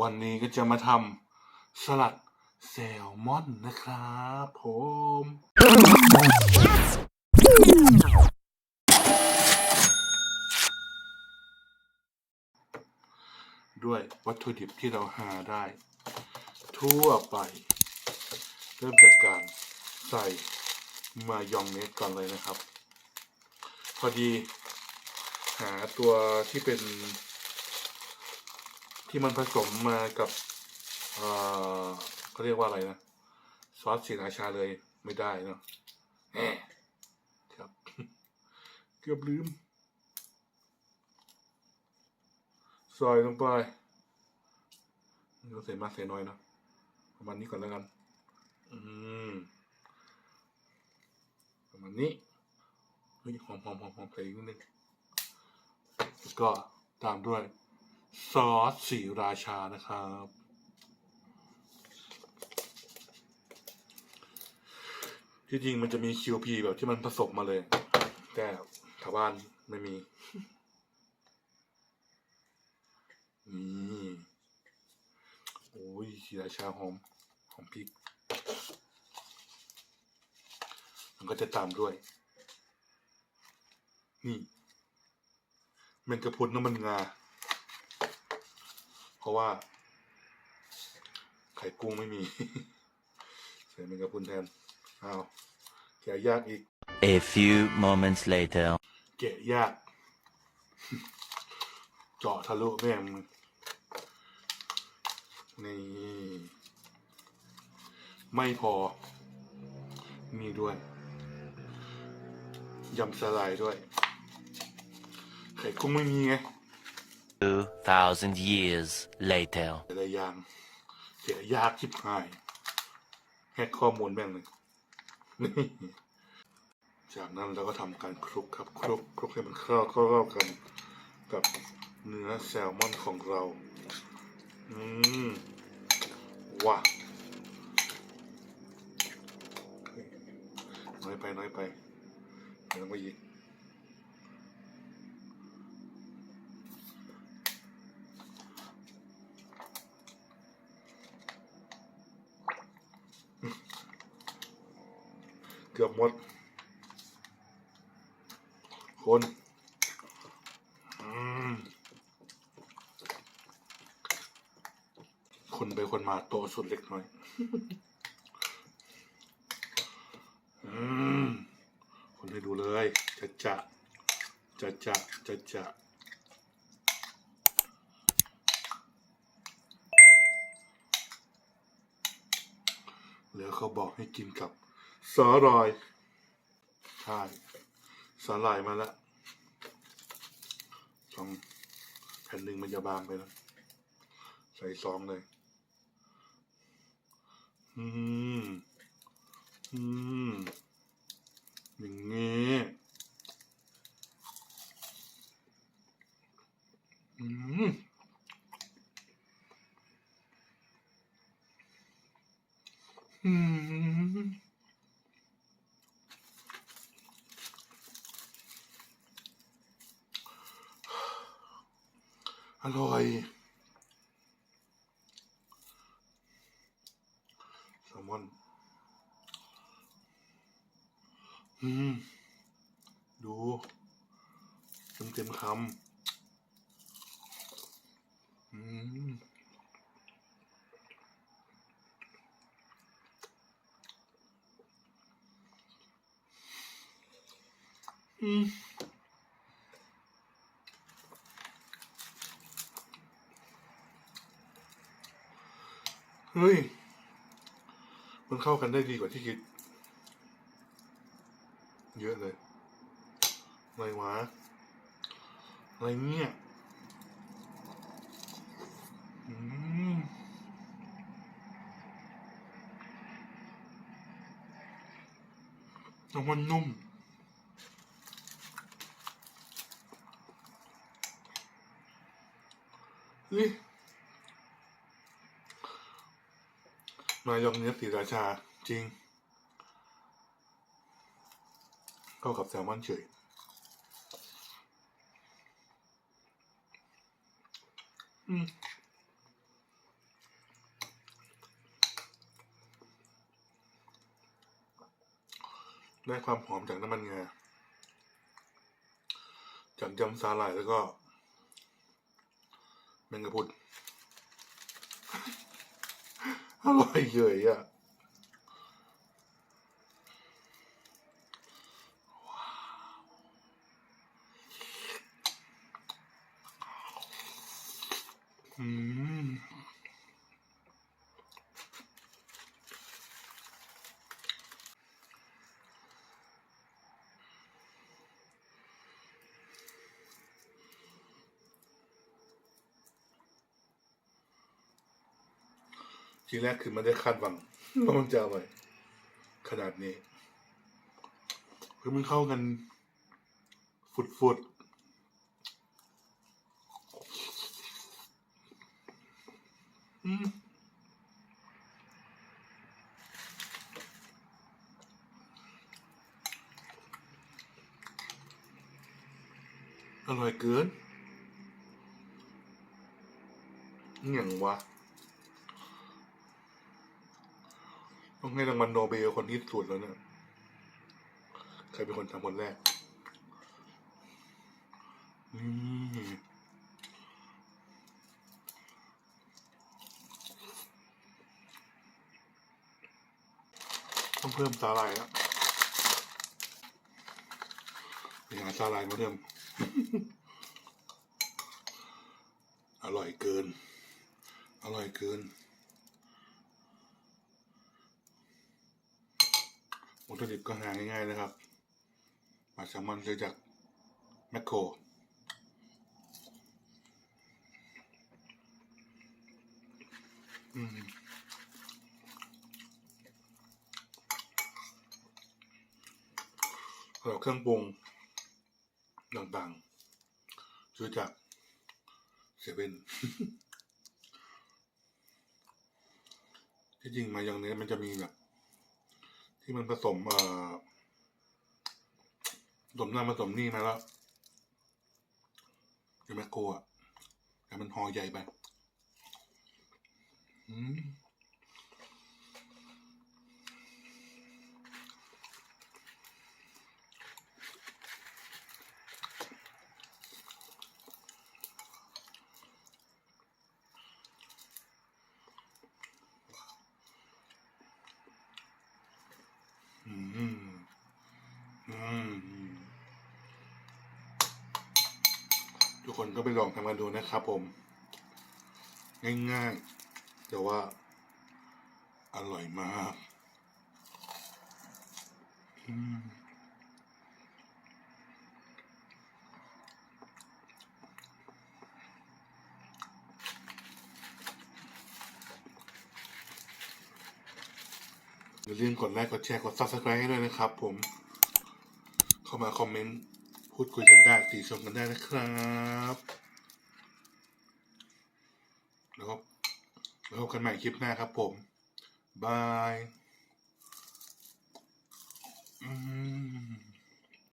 วันนี้ก็จะมาทำสลัดแซลมอนนะครับผม ด้วยวัตถุดิบที่เราหาได้ ทั่วไป เริ่มจากการใส่มายองเนสก่อนเลยนะครับ พอดีหาตัวที่เป็น ที่มันผสมมากับเอ่อเขาเรียกว่าอะไรนะ ซอสสีราชาเลยไม่ได้เนาะแหมครับ เกือบลืมซอยลงไปเราใส่มากใส่น้อยเนาะประมาณนี้ก่อนแล้วกัน อืมประมาณนี้เฮ้ยหอมหอมหอมหอมใส่อีกนิดนึงแล้วก็ตามด้วย ซอสสีราชานะครับ ที่จริงมันจะมี QP แบบที่มันผสมมาเลย แต่แถวบ้านไม่มี นี่โอ้ยสีราชาหอมหอมพริก มันก็จะตามด้วย นี่แมงกะพรุนน้ำมันงา เพราะว่า ไข่กุ้งไม่มี ใส่แมงกะพรุนแทนอ้าวแกะยากอีก A few moments later. แกะยาก เจาะทะลุแม่งมึงนี่ไม่พอ มีด้วยยำสลายด้วยไข่กุ้งไม่มีไง Two thousand years later. แต่ละอย่างแกะยากชิบหายแฮกข้อมูลแม่งเลยจากนั้นเราก็ทำการคลุกครับคลุกคลุกให้มันเข้าเข้ากันกับเนื้อแซลมอนของเรา อืมว้าน้อยไปน้อยไปเดี๋ยวมาอีก เกือบหมด คนอืมคนไปคนมาโตสุดเล็กน้อยอืมคนให้ดูเลยจะจะจะจะจะจะแล้วเขาบอกให้กินกับ สาหร่ายใช่สาหร่ายมาแล้วสองแผ่นหนึ่งมันจะบางไปแล้ว ใส่ซองเลย อืม อืม อย่างงี้อืมอืม อร่อยแซลมอนอืม ดูเต็มเต็มคำอืมอืม ฮ้ย มันเข้ากันได้ดีกว่าที่คิด เยอะเลยอะไรวะอะไรเนี่ยอืมน้ำมันนุ่มเนายองเนื้อสีราชาจริง เข้ากับแซลมอนเฉยได้ความหอมจากน้ำมันงา จากยำสาหร่ายแล้วก็ แมงกะพรุน อร่อยเยยอะ อืม ทีแรกคือไม่ได้คาดหวังว่ามันจะอร่อยขนาดนี้คือมันเข้ากัน ฟุดฟุดๆอืมอร่อยเกินอหย่างวะ ต้องให้รางวัลโนเบลคนที่สุดแล้วเนี่ยใครเป็นคนทำคนแรกนี่ต้องเพิ่มสาหร่ายแล้วไปหาสาหร่ายมาเพิ่ม อร่อยเกิน อร่อยเกิน วัตถุดิบก็หาง่ายๆนะครับปลาแซลมอนซื้อจากแมคโครอืมแล้วเครื่องปรุงต่างๆซื้อจากเซเว่นที่จริงมายองเนสมันจะมีแบบ ที่มันผสมเอ่อผสมน้ำผสมนี่มาแล้วยังไม่กลัวแต่มันห่อใหญ่ไปอืมอืมอืม ทุกคนก็ไปลองทำกันดูนะครับผม ง่ายๆ แต่ว่า อร่อยมากอืมอย่าลืมกดไลค์กดแชร์กด subscribe ให้ด้วยนะครับผม เข้ามาคอมเมนต์ พูดคุยกันได้ติชมกันได้นะครับแล้วก็แล้วพบกันใหม่คลิปหน้าครับผม บาย อืม